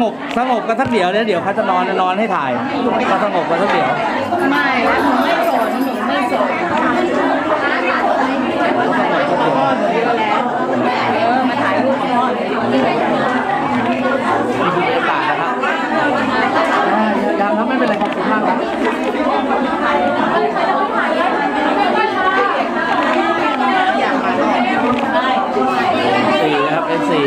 งบสงบกันสักเดี๋ยวแล้วเดี๋ยวเขาจะนอนนอนให้ถ่ายเขาสงบกันสักเดี๋ยว ไม่แล้วหนูไม่สนหนูไม่สนพ่อหนูเยอะแล้วเออมาถ่ายรูปกับพ่อหนู นี่คือบรรยากาศนะครับยังครับไม่เป็นไรขอบคุณมากครับ อยากมาได้ สี่นะครับเป็นสี่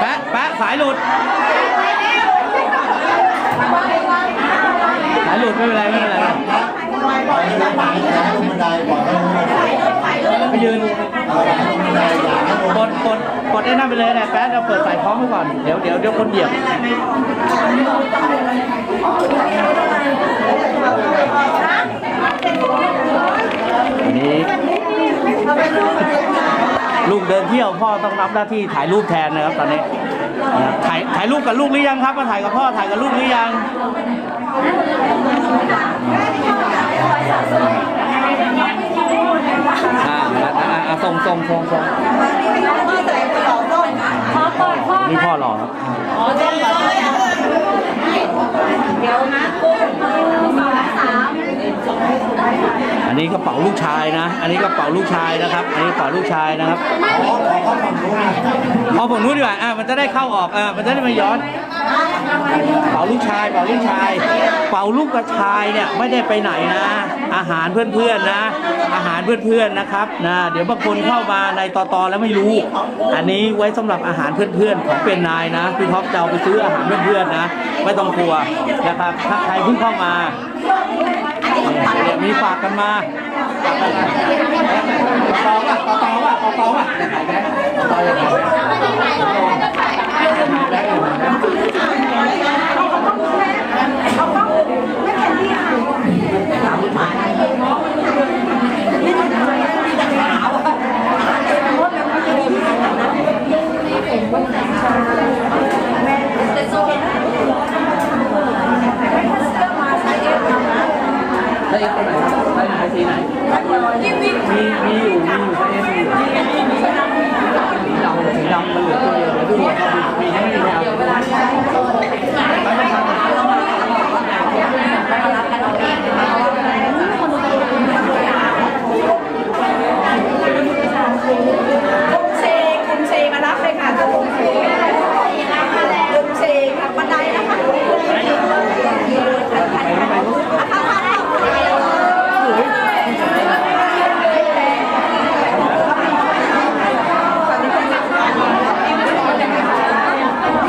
แปะแปะสายหลุด สายหลุดไม่เป็นไรไม่เป็นไรไปยืนกดกดกดไอ้นั่นไปเลยนะแป๊ะเราเปิดสายคล้องไว้ก่อน เดี๋ยวเดี๋ยวเดี๋ยวคนเหยียบอันนี้ลูกเดินเที่ยวพ่อต้องรับหน้าที่ถ่ายรูปแทนนะครับตอนนี้ถ่ายถ่ายรูปกับลูกหรือยังครับมาถ่ายกับพ่อถ่ายกับลูกหรือยังอ่าอ่าอ่าอ่าส่งส่งส่งส่งพ่อเนี่พ่อหล่อครับอ๋อเจ้าหล่อเดี๋ยวนะอันนี้กระเป๋าลูกชายนะ อันนี้กระเป๋าลูกชายนะครับ อันนี้กระเป๋าลูกชายนะครับเอาฝั่งนู้นดีกว่าอ่ามันจะได้เข้าออกอ่ามันจะได้ไม่ย้อน เป๋าลูกชาย เป๋าลูกชาย เป๋าลูกกระชายเนี่ยไม่ได้ไปไหนนะ อาหารเพื่อนๆนะ อาหารเพื่อนๆนะครับนะเดี๋ยวบางคนเข้ามาในตอตอแล้วไม่รู้ อันนี้ไว้สำหรับอาหารเพื่อนๆของเป็นนายนะพี่ท็อปจะเอาไปซื้ออาหารเพื่อนๆนะไม่ต้องกลัวนะครับถ้าใครเพิ่งเข้ามาเนี่ยมีฝากกันมาฝากกันมาต่อป่ะต่อต่อป่ะต่อต่อป่ะถ่ายแบงค์ต่ออย่างไรแบงค์อยู่ ไหนไซส์เอสตัวไหนครับไซส์ไหนสีไหนมีมีอยู่มีอยู่ไซส์เอสมีอยู่สีดำสีดำมันเหลือตัวเดียวเดี๋ยวดูก่อนว่ามีมีไม่มีแล้ว กุ้งเซกุ้งเซมารับเลยค่ะกุ้งเซกุ้งเซค่ะบันไดนะคะ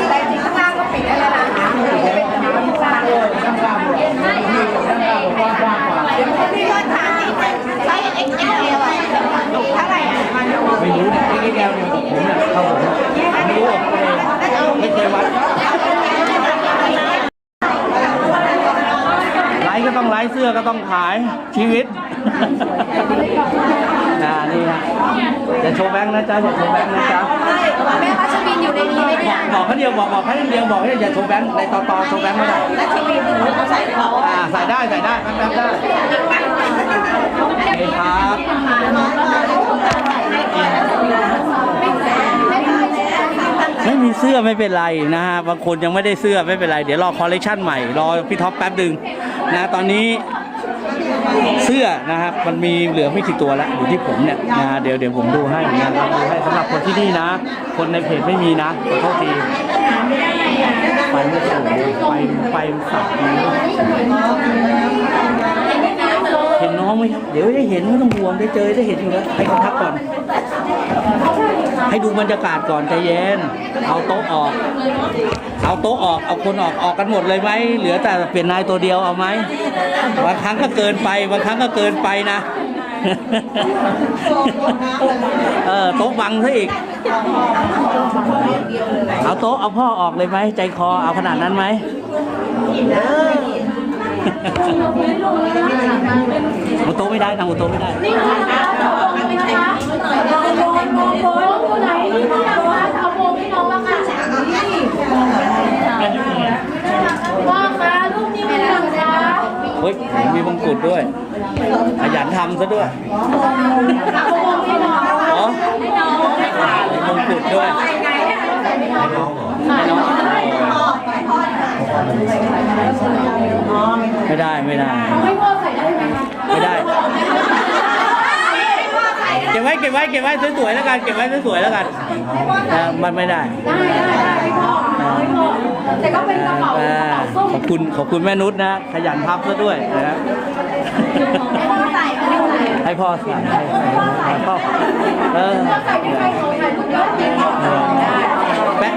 แต่จริงข้างล่างก็ปิดได้แล้วนะจะเป็นน้ำข้างล่างเลยพี่ยอดถามไซส์ XL อะเท่าไหร่อะ ไม่รู้เนี่ยไอ้แก้วเดียวกับผมเนี่ยเข้าผมไม่รู้อะไม่เคยวัดไลฟ์ ก็ต้องไลฟ์เสื้อก็ต้องขายชีวิตอ่านี่ฮะจะโชว์แบงค์นะจ๊ะจะโชว์แบงค์นะจ๊ะใช่แม่พัชรินอยู่ในนี้ไหมบเนี่อยกบอกเขาเดียวบอกบอกเขาเดียวบอกให้อย่าโชว์แบงค์ในต่อต่อโชว์แบงค์ไม่ได้พัชรินหนูเขาใส่เขาอ่าใส่ได้ใส่ได้แป๊บแป๊บได้โอเคครับไมีเสื้อไม่เป็นไรนะฮะบางคนยังไม่ได้เสื้อไม่เป็นไร เดี๋ยวรอคอลเลคชันใหม่รอพี่ท็อปแป๊บหนึ่งนะตอนนี้เสื้อนะครับมันมีเหลือไม่กี่ตัวแล้วอยู่ที่ผมเนี่ยนะเดี๋ยวเดี๋ยวผมดูให้นะครับดูให้สำหรับคนที่นี่นะ คนในเพจไม่มีนะขอโทษทีไฟไม่สวยไฟไฟมันสับเห็นน้องไหมครับเดี๋ยวได้เห็นไม่ต้องห่วงได้เจอได้เห็นอยู่แล้วให้เขาทักก่อน ให้ดูบรรยากาศก่อนใจเย็น เอาโต๊ะออก เอาโต๊ะออก เอาคนออก ออกกันหมดเลยไหม เหลือแต่เปลี่ยนนายตัวเดียวเอาไหม บางครั้งก็เกินไป บางครั้งก็เกินไปนะ เออโต๊ะบังซะอีก เอาโต๊ะเอาพ่อออกเลยไหม ใจคอเอาขนาดนั้นไหมมุโต๊ะไม่ได้นะมุโต๊ะไม่ได้นี่นะคะเอาโมงนะคะโมงโมงโมงตัวไหนนี่นะคะเอาโมงให้น้องแล้วค่ะว่าคะลูกนี่เป็นหลังคะเฮ้ยมีมงกุฎด้วย ขยันทำซะด้วยเอาโมงให้น้องอ๋อให้น้องให้ค่ะมีมงกุฎด้วยให้น้องให้น้องไม่ได้ไม่ได้ให้พ่อใส่ได้ไหมคะไม่ได้เก็บไว้เก็บไว้เก็บไว้สวยๆแล้วกันเก็บไว้สวยๆแล้วกันนะมันไม่ได้ได้ได้ได้ให้พ่อให้พ่อแต่ก็เป็นกระเป๋ากอ่าระเป๋าส้มขอบคุณขอบคุณแม่นุชนะ ขยันพับซะด้วยนะครับให้พ่อใส่ให้พ่อใส่ให้พ่อใส่ให้พ่อเออใส่ไม่ใส่ของใส่ลูกเยอะจริงได้แปะ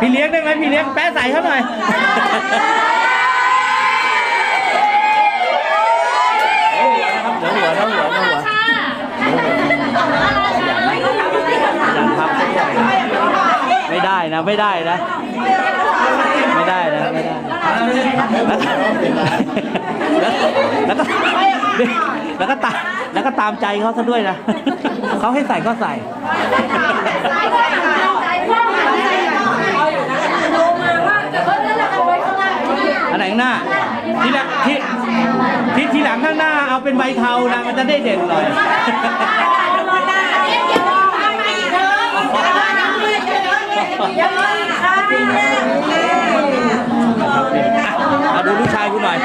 พี่เลี้ยงได้ไหมพี่เลี้ยงแปะใส่เขาหน่อยเดี๋ยวหัวนะครับเดี๋ยวหัวเดี๋ยวหัวเดี๋ยวหัวยันพับ ได้นะ ไม่ได้นะ ไม่ได้นะไม่ได้แล้วก็แล้วก็ตามแล้วก็ตามใจเขาซะด้วยนะเขาให้ใส่ก็ใส่หละเอาไว้ข้างหน้าอันไหนหน้าที่หลังที่ที่ที่หลังข้างหน้าเอาเป็นใบเทานะมันจะได้เด่นหน่อย เอาดูลูกชายคุณหน่อย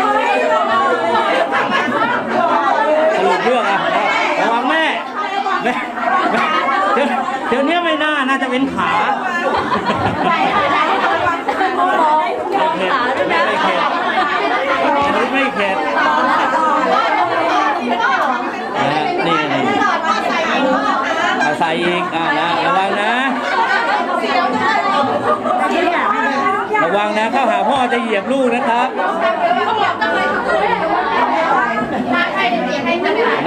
สรุปเรื่องอะระวังแม่แม่เดี๋ยวเดี๋ยวนี้ไม่น่า น่าจะเป็นขาไม่เข็ดไม่เข็ดไม่เข็ดนี่นี่เอาใส่อีกอ่านะระวังนะ ระวังนะเข้าหาพ่อจะเหยียบลูกนะครับ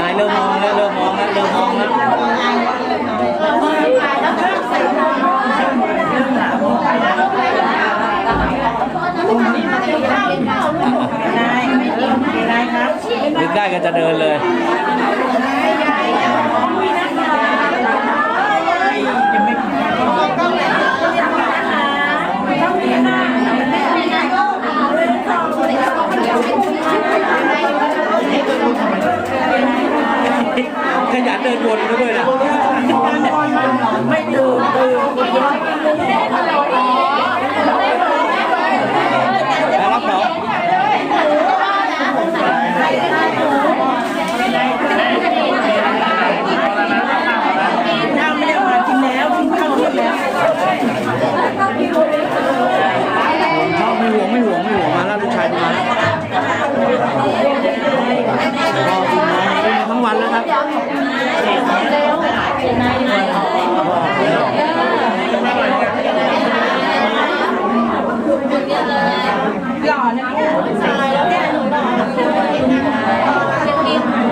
นายเริ่มมองแล้วเริ่มมองแล้วเริ่มมองแล้วนึกได้ก็จะเดินเลย ขยันเดินวนด้วยนะไม่ดื่มดื่มรับน้องชอบไม่ห่วงไม่ห่วงไม่ห่วงมาแล้วลูกชายมาแล้วพ่อคุณน้องเล่นทั้งวันแล้วครับ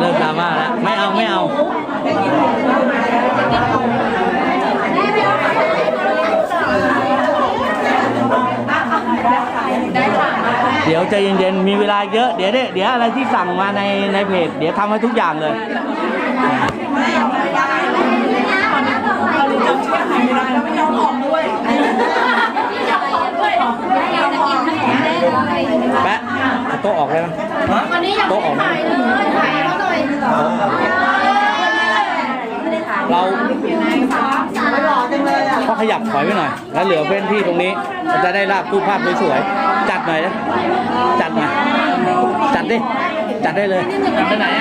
เลิกดราม่าแล้ว ไม่เอาไม่เอา เดี๋ยว ใจเย็นๆ มีเวลาเยอะเดี๋ยวเนี่ยเดี๋ยวอะไรที่สั่งมาในในเพจ เดี๋ยวทำให้ทุกอย่างเลยแปะเอาโต๊ะออกเลยนะวันนี้ยังไม่ได้ถ่ายเลยถ่ายเขาหน่อยเราก็ขยับถอยไปหน่อย แล้วเหลือพื้นที่ตรงนี้มันจะได้ราบรูปภาพสวยๆ จัดหน่อยนะจัดหน่อยจัดดิจัดได้เลย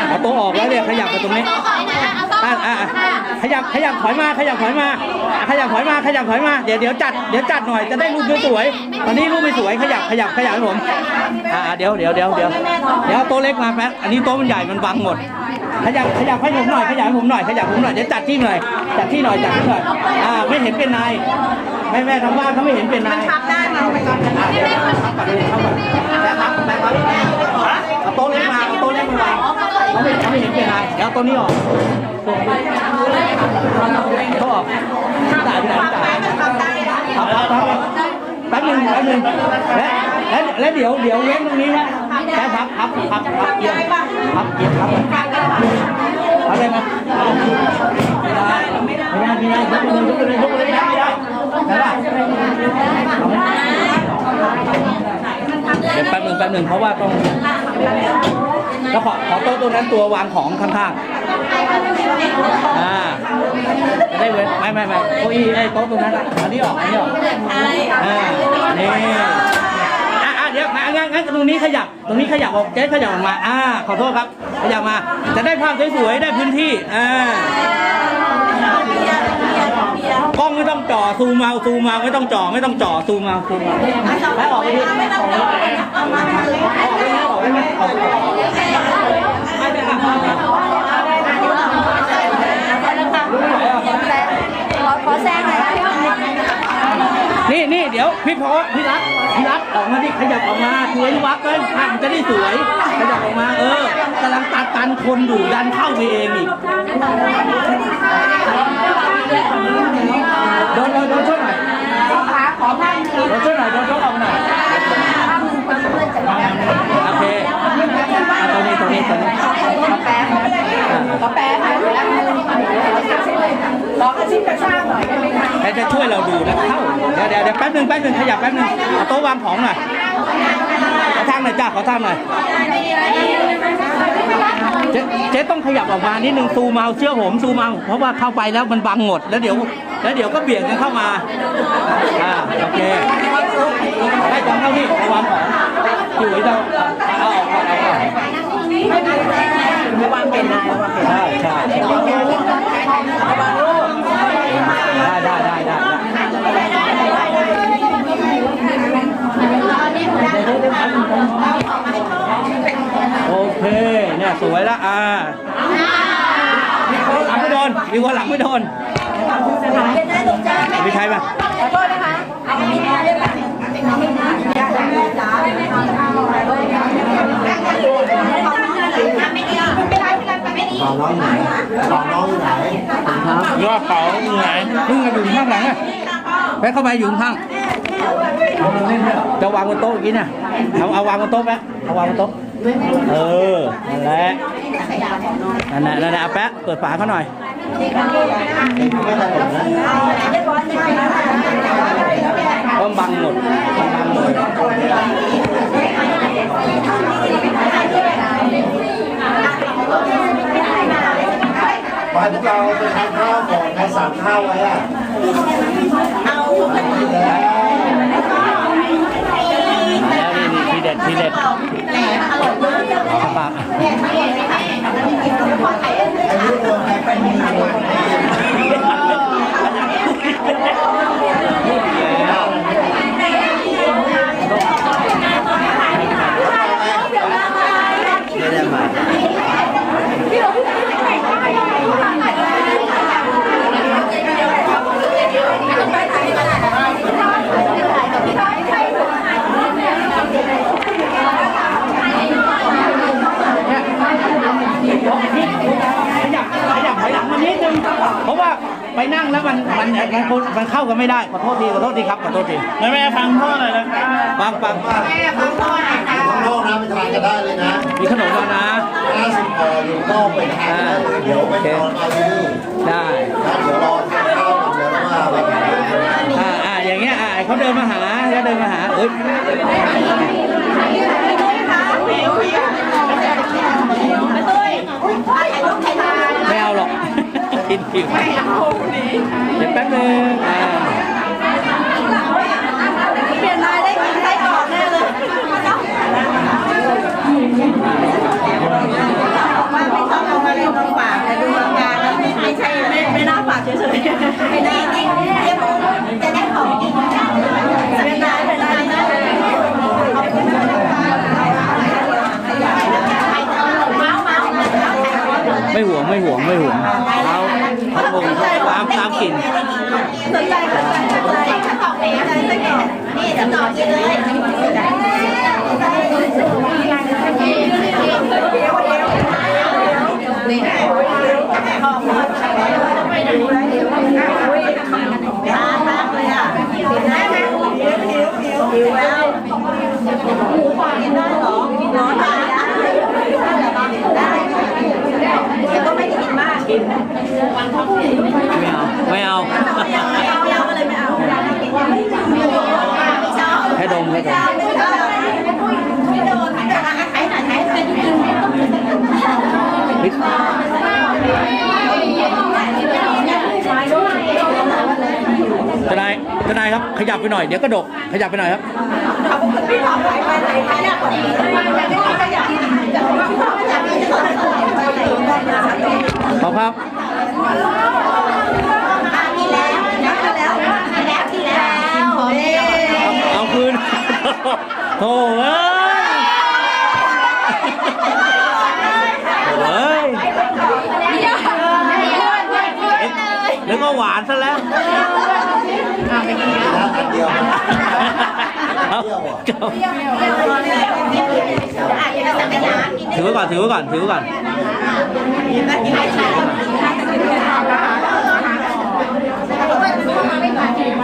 เอาโต๊ะออกแล้วเนี่ยขยับมาตรงนี้อะอะอะขยับขยับถอยมาขยับถอยมาขยับถอยมาขยับถอยมาเดี๋ยวเดี๋ยวจัดเดี๋ยวจัดหน่อยจะได้รูปสวยๆตอนนี้รูปไม่สวยขยับขยับขยับให้ผมอ่าเดี๋ยวเดี๋ยวเดี๋ยวเดี๋ยวเดี๋ยวเอาโต๊ะเล็กมาแป๊บอันนี้โต๊ะมันใหญ่มันบังหมด ขยับขยับให้ผมหน่อยขยับให้ผมหน่อยขยับผมหน่อยเดี๋ยวจัดที่หน่อยจัดที่หน่อยจัดที่หน่อยอ่าไม่เห็นเป็นนายแม่แม่ทางบ้านเขาไม่เห็นเป็นนายทับได้มาไปก่อนอ่าเดี๋ยวทับก่อนเลยทับก่อนแป๊บครับแป๊บครับเอาโต๊ะเล็กมาเอาโต๊ะเล็กมาวางเขาไม่เขาไม่เห็นเป็นนายตัวนี้ออกเขาออกจ่ายจ่ายจ่ายครับครับครับแป๊บหนึงแป๊บหนึงและและและเดี๋ยวเดี๋ยวเว้นตรงนี้นะแป๊บครับครับครับครับเกียร์ครับเกียร์ครับเอาเลยมาไม่ได้ไม่ได้ไม่ได้ยกไปเลยยกไปเลยยกไปเลยไม่ได้ได้ป่ะ เดี๋ยวแป๊บหนึ่งแป๊บหนึ่งเพราะว่าต้องแล้วขอขอโต๊ะตัวนั้นตัววางของข้างๆอ่าจะได้เว้นไม่ไม่ไม่เก้าอี้ไอ้โต๊ะตรงนั้นอันนี้ออกอันนี้ออกอ่านี่อะอะเดี๋ยวงั้นงั้นงั้นตรงนี้ขยับตรงนี้ขยับออกเจ๊ขยับออกมาอ่าขอโทษครับ ขยับมา จะได้ภาพสวยๆได้พื้นที่อ่า กล้องไม่ต้อง จ่อซูมเอาซูมเอาไม่ต้องจ่อไม่ต้องจ่อซูมเอาซูมเอาไปออกไปดิออกไปไหมออกไปไหมออกไปไหมออกไปไหมขอขอแซงหน่อยนี่นี่เดี๋ยวพี่พอพี่รักพี่รักออกมาดิขยับออกมาสวยวักเลยภาพมันจะได้สวย ขยับออกมาเออกำลังตัดตันคนอยู่ดันเข้าไปเองอีก ขาขอผ้าหนึ่งโดนช่วยหน่อยโดนช่วยออกหน่อยผ้ามึงเพื่อนจะแบบโอเคอะตัวนี้ตัวนี้ตัวนี้กาแฟกาแฟค่ะรอกระชิบกระชากหน่อยได้ไหมคะใครจะช่วยเราดูนะเข้าเดี๋ยวเดี๋ยวแป๊บหนึงแป๊บหนึงขยับแป๊บหนึงเอาโต๊ะวางของหน่อยขอทางหน่อยจ้าขอทางหน่อย เจ๊เจ๊ต้องขยับออกมานิดนึงซูมเอาเชื่อผมซูมเอาเพราะว่าเข้าไปแล้วมันบังหมดแล้วเดี๋ยว แล้วเดี๋ยวก็เบี่ยงกันเข้ามาอ่าโอเคได้จังเข้านี่ระวังของอยู่ไว้เจ้าเอาออกก่อนเอาออกระวังเป็นนายระวังเป็นใช่ใช่ใช่ระวังลูกได้ได้ได้ได้ เคเนี่ยสวยละอ่าหลังไม่โดนดีกว่าหลังไม่โดนเป็นได้ลูกจ้ามีใครป่ะขอโทษนะคะเอาอันนี้มาเรียกแบบจ้าจ้าไม่ได้ไม่ดีไม่ได้ไม่ดีต่อน้องไหนต่อน้องไหนยอดเป๋าอยู่ไหนมึงอยู่ข้างหลังอะไปเข้าไปอยู่ข้างจะวางบนโต๊ะเมื่อกี้เนี่ยเอาเอาวางบนโต๊ะแป๊ะเอาวางบนโต๊ะ เออนั่นแหละนั่นแหละนั่นแหละเอาแป๊ะเปิดฝาเขาหน่อยก็บังหมดบังหมดไปพวกเราไปทานข้าวก่อนใครสั่งข้าวไว้อะเอาแล้ว เด็ดทีเด็ดปากอายุรวมใครไปมีรวม ไม่ได้มา ขยับขยับถอยหลังมานิดนึงเพราะว่าไปนั่งแล้วมันมันมันมันเข้ากัน ไม่ได้ขอโทษทีขอโทษทีครับขอโทษทีแม่แม่ฟังพ่อหน่อยนะครับฟังฟังว่าข้างนอกนะไปทานกันได้เลยนะมีขนมมานะห้าสิบพออยู่นอกไปทานได้เลยเดี๋ยวไปนอนเอาที่นี่ได้นะเดี๋ยวรอทานข้าวกันเดี๋ยวมาไปทานกันนะอ่าอ่าอย่างเงี้ยอ่าเขาเดินมาหาเขาเดินมาหาเอ้ยไม่เอาหรอกกินผิวเดี๋ยวแป๊บนึงอ่า เปลี่ยนนายได้กินไส้กรอกแน่เลยว่าไม่ต้องเอามาเล่นมาฝากแต่ดูอาการแล้วไม่ใช่ไม่ไม่น่าฝาก เฉยๆไม่ได้นี่เรียกจะได้ของเป็นนายเป็นนายนะเมาเมาไม่ห่วงไม่ห่วงไม่ห่วงเขาเขาคงตามตามกลิ่นสนใจสนใจสนใจไส้กรอกไหนไส้กรอกนี่จะต่อกินเลยนี่ ไปไหน ครับ ขยับไปหน่อยเดี๋ยวกระดก ขยับไปหน่อยครับพี่ถอดไปไปไหนไปเนี่ยคนนี้ไม่ได้ขยับแต่ว่าพี่ถอดขยับพี่จะถอดถอดไปไหนได้นะขอบครับเย้เอาคืนโถ่เอ้ยโถ่เอ้ยแล้วก็หวานซะแล้ว แล้วอันเดียวเอาถือไว้ก่อนถือไว้ก่อนถือไว้ก่อน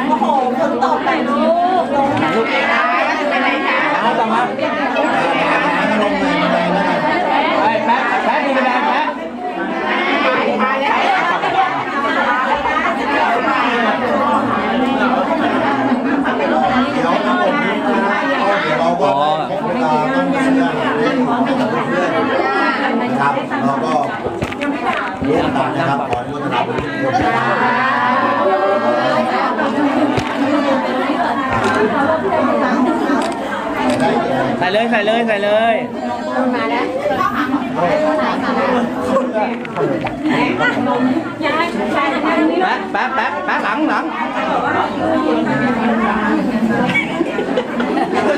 โอ้โหฝนตกแต่ลูกลงมาเอาต่อมาไปแป๊ะแป๊ะดูไปแล้วแป๊ะ เดี๋ยวทั้งหมดนี้เดี๋ยวเรา ก็คงเวลาต้องเชื่อเรื่องของเพื่อนนะครับเราก็เรียนต่อนะครับขออนุโมทนาบุญด้วยได้เลยใส่เลยใส่เลยใส่เลยแป๊ะแป๊ะแป๊ะแป๊ะหลังหลัง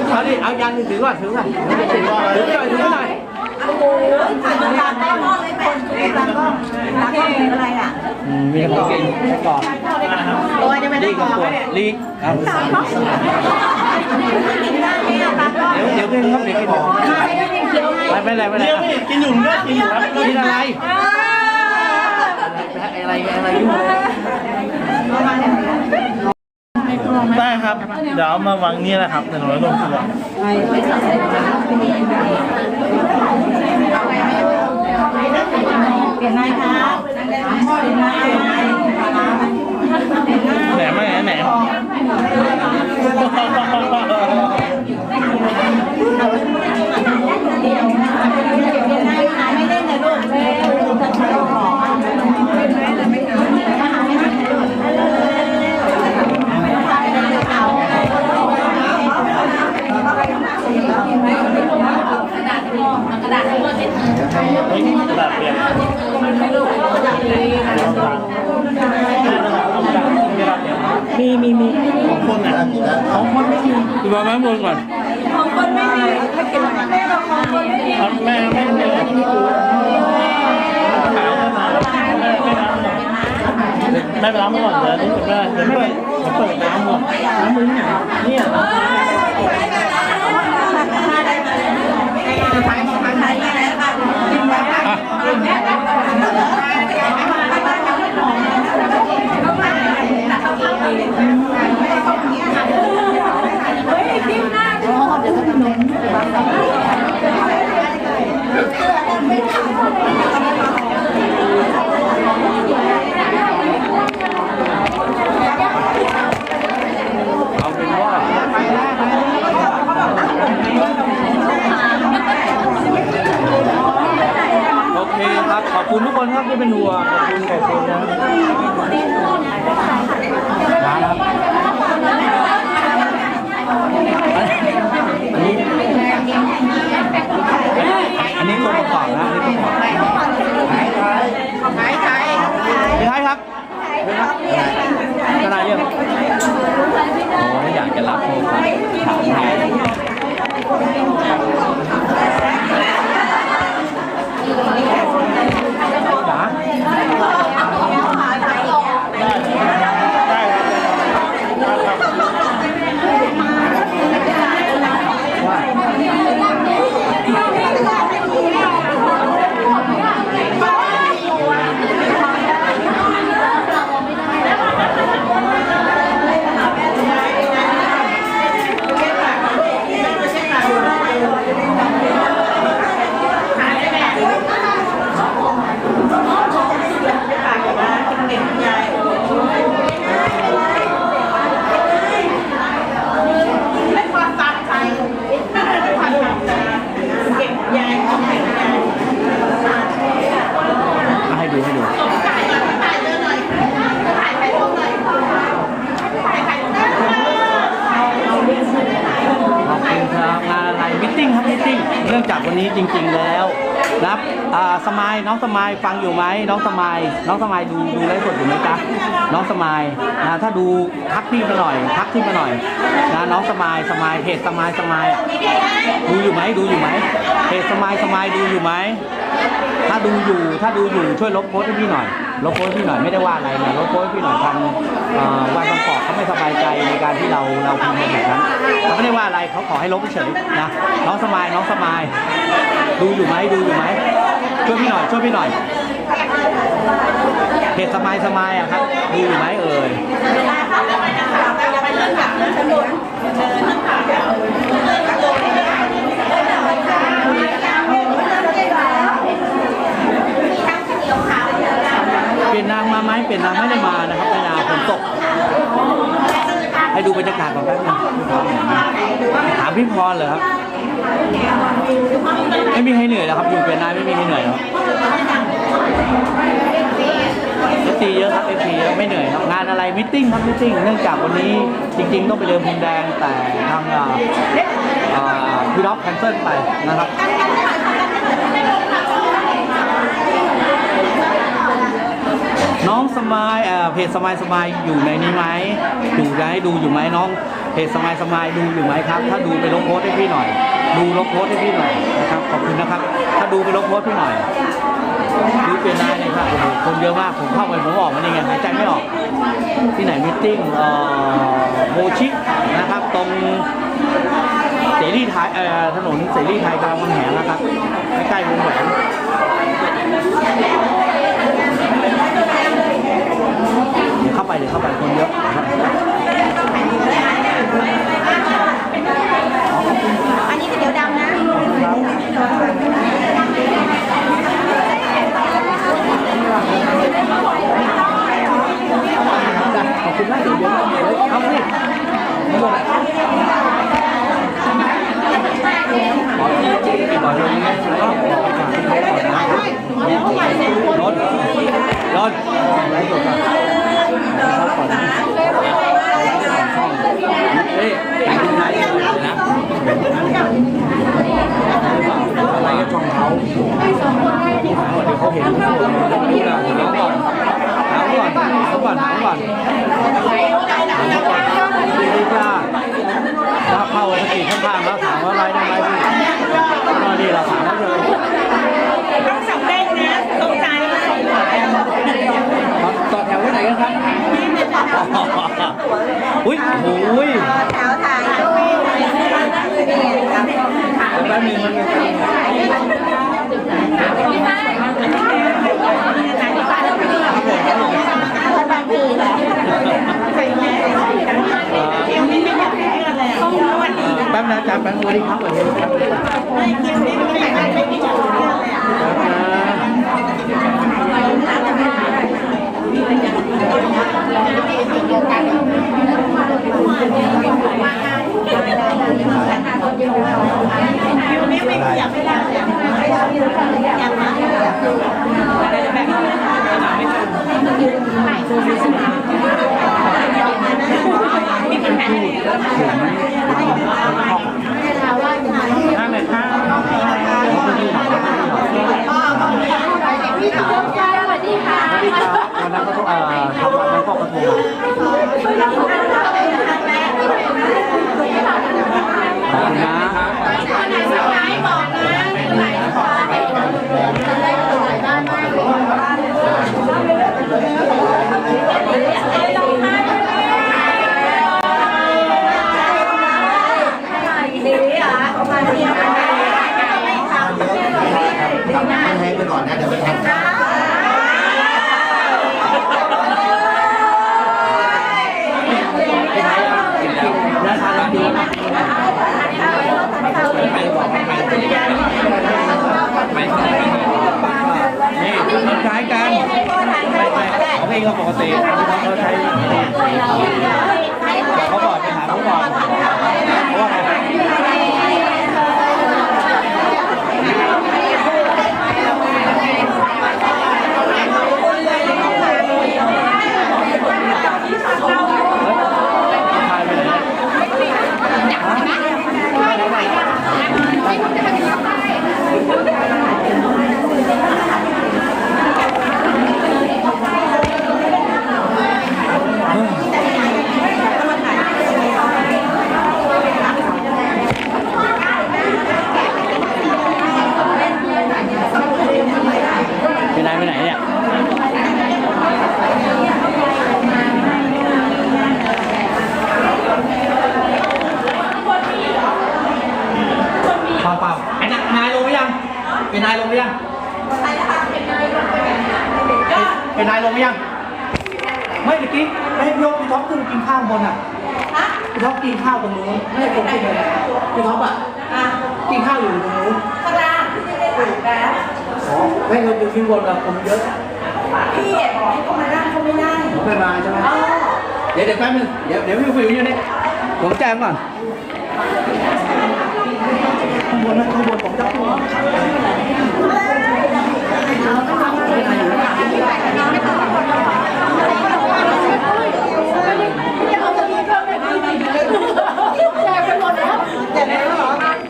เอาดิเอายันถือก่อนถือก่อนถือก่อนถือหน่อยถือหน่อยถ่ายตาแต้อนเลยคนตากล้องตากล้องเป็นอะไรอะอืมมีของกินก่อนตัวจะเป็นลีตะกกกับอตัวเนี่ยลีกครับกินได้ไหมอะตากล้องเดี๋ยวเดี๋ยวกินครับเดี๋ยวกินไปไปไหนไปไหนกินอยู่เลือดกินอยู่ครับกินอะไรอะไรอะไรอยู่ ได้ครับ เดี๋ยวเอามาวางนี่แหละครับเดี๋ยวหนูลงตัว เปลี่ยนนายครับเปลี่ยนนาย แหนมไม่แหนม เปลี่ยนนายหาไม่เล่นเลยลูก กระดาษเปลี่ยนมีมีมีของคนอะของคนไม่มี ดูมาแม่บนก่อน ของคนไม่มีไม่กินแม่บอกของคนไม่มี แม่ไม่มีขาวมา ไม่ไปล้างมือก่อนเดี๋ยวนี่ได้เดี๋ยวไม่เปิดน้ำก่อนน้ำมือไหนเนี่ยขายของขายอะไรค่ะกินแล้วค่ะ เอาเป็นว่าโอ เคครับ ขอบคุณทุกคนครับที่เป็นห่วงขอบคุณขอบคุณนะนะครับอันนี้อันนี้ตัวประกอบนะอันนี้ตัวประกอบ ขายขาย พี่ไทยครับทนายเรื่องโอ้ยอยากจะรับโทรศัพท์ถามหาจ๋า ติ้งครับมิทติ้งเนื่องจากวันนี้จริง ๆแล้วนะครับอ่าสมายน้องส มายฟังอยู่ไหมน้องสมายน้องสมายดูดูไลฟ์สดอยู่ไหมจ๊ะน้องสมายนะถ้าดูทักพี่มาหน่อยทักพี่มาหน่อยนะน้องสมายสมายเพจสมายสมายดูอยู่ไหมดูอยู่ไหมเพจสมายสมายดูอยู่ไหมถ้าดูอยู่ถ้าดูอยู่ช่วยลบโพสให้พี่หน่อยลบโพสพี่หน่อยไม่ได้ว่าอะไรนะลบโพสพี่หน่อยทาง วันบางกอกเขาไม่สบายใจในการที่เราเราพิมพ์ไปแบบนั้นเขาไม่ได้ว่าอะไรเขาขอให้ลบเฉยนะน้องสมายน้องสมาย ดูอยู่ไหมดูอยู่ไหมช่วยพี่หน่อยช่วยพี่หน่อยเพจสมายสมายอะครับดูอยู่ไหมเอ่ยเวลา เปลี่ยนนางมาไหมเปลี่ยนนางไม่ได้มานะครับเวลาฝนตก ให้ดูบรรยากาศก่อนแป๊บนึงถามพี่พรเหรอครับ ไม่มีให้เหนื่อยแล้วครับอยู่เป็นนายไม่มีให้เหนื่อยหรอกเอฟซีเยอะครับเอฟซีเยอะไม่เหนื่อยครับงานอะไรมิทติ้งครับมิทติ้งเนื่องจากวันนี้จริง ๆ ต้องไปเดินพรมแดงแต่ทางอ่าอ่าพี่ด็อกแคนเซิลไปนะครับ น้อง สมายเพจสมายสมายอยู่ในนี้ไหมอยู่จะให้ดูอยู่ไหมน้องเพจสมายสมายดูอยู่ไหมครับ ถ้าดูไปลบโพสให้พี่หน่อย ดูลบโพสให้พี่หน่อยนะครับขอบคุณนะครับ ถ้าดูไปลบโพสพี่หน่อยดูเป็นนายเลยครับโอ้โหคนเยอะมากผมเข้าไปผมออกมานี่ไงหายใจไม่ออก ที่ไหนมิทติ้งเอ่อโมชินะครับตรงเสรีไทยเอ่อถนนเสรีไทยกลังมำแหงนะครับใกล้ๆวงแหวน เดี๋ยวเข้าไปเดี๋ยวเข้าไปคนเยอะนะครับอันนี้คือเดี๋ยวดำนะขอบคุณมากเดี๋ยวเดี๋ยวเอาสิไม่หมดขอที่ที่ก่อนเลยนะรถ รถรถไลฟ์สดก่อนเฮ้ยแต่งที่ไหนนะอะไรก็ช่องเขาเดี๋ยวเขาเห็นเขาดูนะถามก่อนถามก่อนถามก่อนถามก่อนดีจ้าถ้าเข้าสกีข้างๆแล้วถามว่าอะไรได้ไหมพี่มาดีเราถามเขาเลย ต่อแถวไว้ไหนกันครับอุ้ยโอ้ยแถวถ่ายรูปนี่ครับแป๊บนึงมันมีแป๊บนะจ๊ะแป๊บนึงครับสวัสดีครับนั่งเลยครับ สวัสดีค่ะ วันนั้นก็ต้องเอ่อทำวันนั้นก็กระทงขอบคุณนะให้ให้ไปก่อนนะเดี๋ยวไม่ทัน แล้วทา นี่มันคล้ายกันไม่ไม่ขาเองก็ปกติเขาใช้เขาบอกไปหามเขาก่อนเพราะว่าอะไรถ่ายไปไหน ไปไหนไปไหนเนี่ย เปล่าเปล่าไอ้นายนายลงหรือยัง เป็นนายลงหรือยัง เป็นนายลงหรือยัง ไม่เมื่อกี้ไม่ให้พี่ยกพี่ท็อปขึ้นกินข้าวบนอะพี่ท็อปกินข้าวตรงนู้นไม่ให้ผมกินเลยพี่ท็อปอะกินข้าวอยู่ตรงนู้นข้างล่างถูกแล้วอ๋อไม่ให้ไปกินบนอะคนเยอะพี่บอกให้เขามานั่งเขาไม่นั่งผมไม่มาใช่ไหมเดี๋ยวเดี๋ยวแป๊บนึงเดี๋ยวเดี๋ยวพี่ฟิวอยู่นี่ผมแจ้งก่อนข้างบนนะข้างบนผมจะพูด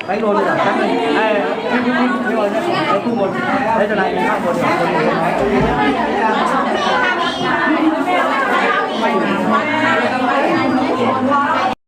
đánh luôn rồi chắc này đây nhưng mà đấy khu một. Đấy chỗ này là một đấy